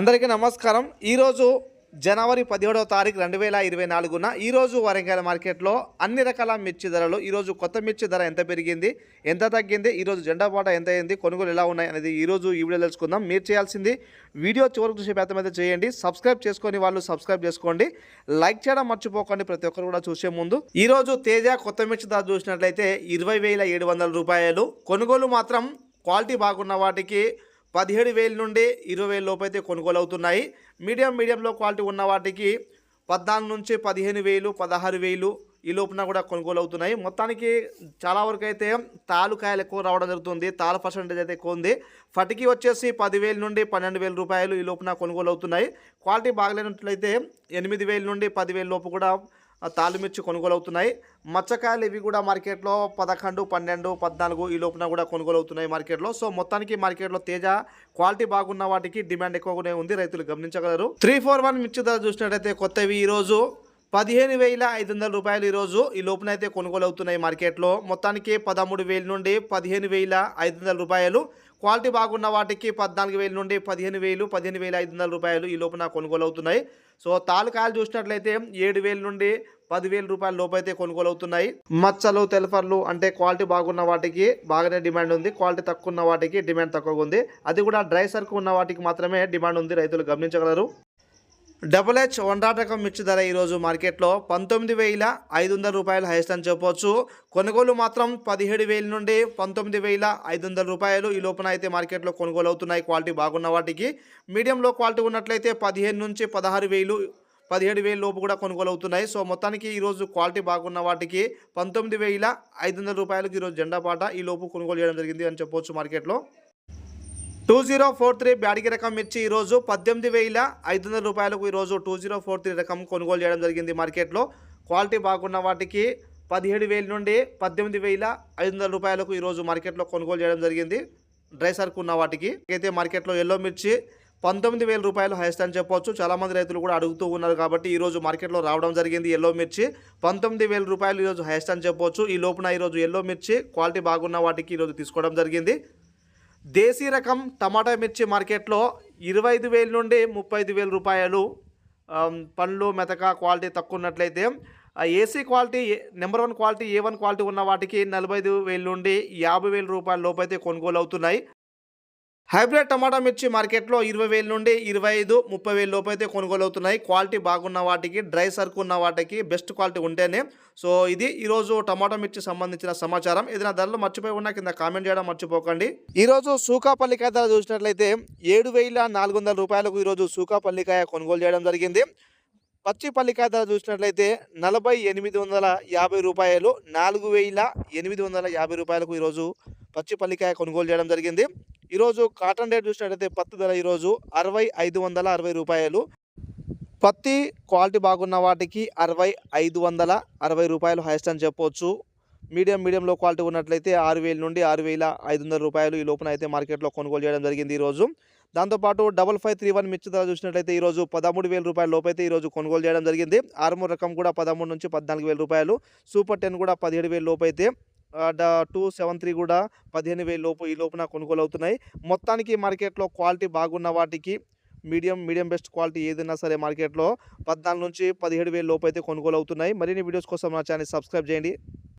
అందరికీ నమస్కారం. ఈరోజు జనవరి పదిహేడవ తారీఖు రెండు వేల ఇరవై నాలుగున ఈరోజు వరంగల్ మార్కెట్లో అన్ని రకాల మిర్చి ధరలు ఈరోజు కొత్త మిర్చి ధర ఎంత పెరిగింది ఎంత తగ్గింది ఈరోజు జెండా పాట ఎంత అయింది కొనుగోలు ఎలా ఉన్నాయి అనేది ఈరోజు ఈ వీడియో తెలుసుకుందాం. మీరు చేయాల్సింది వీడియో చివరికి చూసే ప్రయత్నం అయితే చేయండి. సబ్స్క్రైబ్ చేసుకొని వాళ్ళు సబ్స్క్రైబ్ చేసుకోండి. లైక్ చేయడం మర్చిపోకండి. ప్రతి ఒక్కరు కూడా చూసే ముందు ఈరోజు తేజ కొత్త మిర్చి ధర చూసినట్లయితే ఇరవై వేల ఏడు వందల రూపాయలు. కొనుగోలు మాత్రం క్వాలిటీ బాగున్న వాటికి పదిహేడు వేల నుండి ఇరవై వేల లోపు అయితే కొనుగోలు అవుతున్నాయి మీడియం మీడియంలో క్వాలిటీ ఉన్న వాటికి పద్నాలుగు నుంచి పదిహేను వేలు పదహారు వేలు ఈ లోపున కూడా కొనుగోలు అవుతున్నాయి మొత్తానికి చాలా వరకు అయితే తాలుకాయలు ఎక్కువ రావడం జరుగుతుంది. తాల పర్సంటేజ్ అయితే ఎక్కువ ఉంది. ఫటికి వచ్చేసి పదివేల నుండి పన్నెండు వేల రూపాయలు ఈ లోపున కొనుగోలు అవుతున్నాయి క్వాలిటీ బాగలేనట్లయితే ఎనిమిది వేల నుండి పదివేల లోపు కూడా తాలిమిర్చి మిర్చి కొనుగోలు అవుతున్నాయి మచ్చకాయలు ఇవి కూడా మార్కెట్లో పదకొండు పన్నెండు పద్నాలుగు ఈ లోపున కూడా కొనుగోలు అవుతున్నాయి మార్కెట్లో. సో మొత్తానికి మార్కెట్లో తేజ క్వాలిటీ బాగున్న వాటికి డిమాండ్ ఎక్కువగానే ఉంది. రైతులు గమనించగలరు. త్రీ ఫోర్ వన్ మిర్చి ధర చూసినట్టయితే కొత్తవి ఈరోజు పదిహేను వేల ఐదు వందల రూపాయలు ఈరోజు ఈ లోపున అయితే కొనుగోలు అవుతున్నాయి మార్కెట్లో. మొత్తానికి పదమూడు వేల నుండి పదిహేను వేల ఐదు వందల రూపాయలు. క్వాలిటీ బాగున్న వాటికి పద్నాలుగు వేల నుండి పదిహేను వేలు పదిహేను వేల ఐదు వందల రూపాయలు ఈ లోపున కొనుగోలు అవుతున్నాయి సో తాలూకాయలు చూసినట్లయితే ఏడు వేల నుండి పదివేల రూపాయల లోపు అయితే కొనుగోలు అవుతున్నాయి మచ్చలు తెలఫర్లు అంటే క్వాలిటీ బాగున్న వాటికి బాగానే డిమాండ్ ఉంది. క్వాలిటీ తక్కువ ఉన్న వాటికి డిమాండ్ తక్కువగా ఉంది. అది కూడా డ్రై సర్కు ఉన్న వాటికి మాత్రమే డిమాండ్ ఉంది. రైతులు గమనించగలరు. డబుల్ హెచ్ వన్ రకం మిర్చి ధర ఈరోజు మార్కెట్లో పంతొమ్మిది వేల ఐదు వందల రూపాయలు హైయెస్ట్ అని చెప్పవచ్చు కొనుగోలు మాత్రం పదిహేడు వేల నుండి పంతొమ్మిది వేల ఐదు వందల రూపాయలు ఈ లోపల అయితే మార్కెట్లో కొనుగోలు అవుతున్నాయి. క్వాలిటీ బాగున్న వాటికి మీడియంలో క్వాలిటీ ఉన్నట్లయితే పదిహేను నుంచి పదహారు వేలు పదిహేడు వేల లోపు కూడా కొనుగోలు అవుతున్నాయి. సో మొత్తానికి ఈరోజు క్వాలిటీ బాగున్న వాటికి పంతొమ్మిది వేల ఐదు వందల రూపాయలకు ఈరోజు జెండా పాట ఈ లోపు కొనుగోలు చేయడం జరిగింది అని చెప్పవచ్చు మార్కెట్లో. Two zero four three Byadgi రకం మిర్చి ఈరోజు పద్దెనిమిది వేల ఐదు వందల రూపాయలకు ఈరోజు టూ జీరో ఫోర్ త్రీ రకం కొనుగోలు చేయడం జరిగింది మార్కెట్లో. క్వాలిటీ బాగున్న వాటికి పదిహేడు వేల నుండి పద్దెనిమిది వేల ఐదు వందల రూపాయలకు ఈరోజు మార్కెట్లో కొనుగోలు చేయడం జరిగింది. డ్రై సర్క్ ఉన్న వాటికి. అయితే మార్కెట్లో ఎల్లో మిర్చి పంతొమ్మిది వేల రూపాయలు హైయెస్ట్ అని చెప్పొచ్చు. చాలామంది రైతులు కూడా అడుగుతూ ఉన్నారు కాబట్టి ఈరోజు మార్కెట్లో రావడం జరిగింది ఎల్లో మిర్చి. పంతొమ్మిది వేల రూపాయలు ఈరోజు హైయెస్ట్ అని చెప్పొచ్చు. ఈ లోపున ఈరోజు ఎల్లో మిర్చి క్వాలిటీ బాగున్న వాటికి ఈరోజు తీసుకోవడం జరిగింది. దేశీ రకం టమాటా మిర్చి మార్కెట్లో ఇరవై ఐదు వేల నుండి ముప్పై ఐదు వేల రూపాయలు పండ్లు మెతక క్వాలిటీ తక్కువ ఉన్నట్లయితే AC quality number one quality A one quality ఉన్న వాటికి నలభై ఐదు వేల నుండి యాభై వేల రూపాయల లోపు అయితే కొనుగోలు అవుతున్నాయి. హైబ్రిడ్ టమాటా మిర్చి మార్కెట్లో ఇరవై వేల నుండి ఇరవై ఐదు ముప్పై వేల లోపు అయితే కొనుగోలు అవుతున్నాయి క్వాలిటీ బాగున్న వాటికి డ్రై సరుకు ఉన్న వాటికి బెస్ట్ క్వాలిటీ ఉంటేనే. సో ఇది ఈరోజు టమాటా మిర్చి సంబంధించిన సమాచారం. ఏదైనా ధరలు మర్చిపోయి ఉన్నా కింద కామెంట్ చేయడం మర్చిపోకండి. ఈరోజు సూకాపల్లికాయ ధర చూసినట్లయితే ఏడు వేల నాలుగు వందల రూపాయలకు ఈరోజు సూకాపల్లికాయ కొనుగోలు చేయడం జరిగింది. పచ్చి పల్లికాయ ధర చూసినట్లయితే నలభై ఎనిమిది వందల యాభై రూపాయలు నాలుగు వేల ఎనిమిది వందల యాభై రూపాయలకు ఈరోజు పచ్చి పల్లికాయ కొనుగోలు చేయడం జరిగింది. ఈరోజు కాటన్ రేట్ చూసినట్టయితే పత్తి ధర ఈరోజు అరవై ఐదు వందల అరవై రూపాయలు. పత్తి క్వాలిటీ బాగున్న వాటికి అరవై ఐదు వందల అరవై రూపాయలు హైయెస్ట్ అని చెప్పొచ్చు. మీడియం మీడియంలో క్వాలిటీ ఉన్నట్లయితే ఆరు వేల నుండి ఆరు వేల ఐదు వందల రూపాయలు ఈ లోపల అయితే మార్కెట్లో కొనుగోలు చేయడం జరిగింది ఈరోజు. దాంతోపాటు డబల్ ఫైవ్ త్రీ వన్ మిర్చి ధర చూసినట్లయితే ఈరోజు పదమూడు వేల రూపాయల లోపైతే ఈరోజు కొనుగోలు చేయడం జరిగింది. ఆర్మూర్ రకం కూడా పదమూడు నుంచి పద్నాలుగు వేల రూపాయలు. సూపర్ టెన్ కూడా పదిహేడు వేల లోపైతే టూ సెవెన్ త్రీ కూడా పదిహేను వేల లోపు ఈ లోపున కొనుగోలు అవుతున్నాయి. మొత్తానికి మార్కెట్లో క్వాలిటీ బాగున్న వాటికి మీడియం మీడియం బెస్ట్ క్వాలిటీ ఏదైనా సరే మార్కెట్లో పద్నాలుగు నుంచి పదిహేడు వేల లోపు అయితే కొనుగోలు అవుతున్నాయి. మరిన్ని వీడియోస్ కోసం నా ఛానల్ సబ్స్క్రైబ్ చేయండి.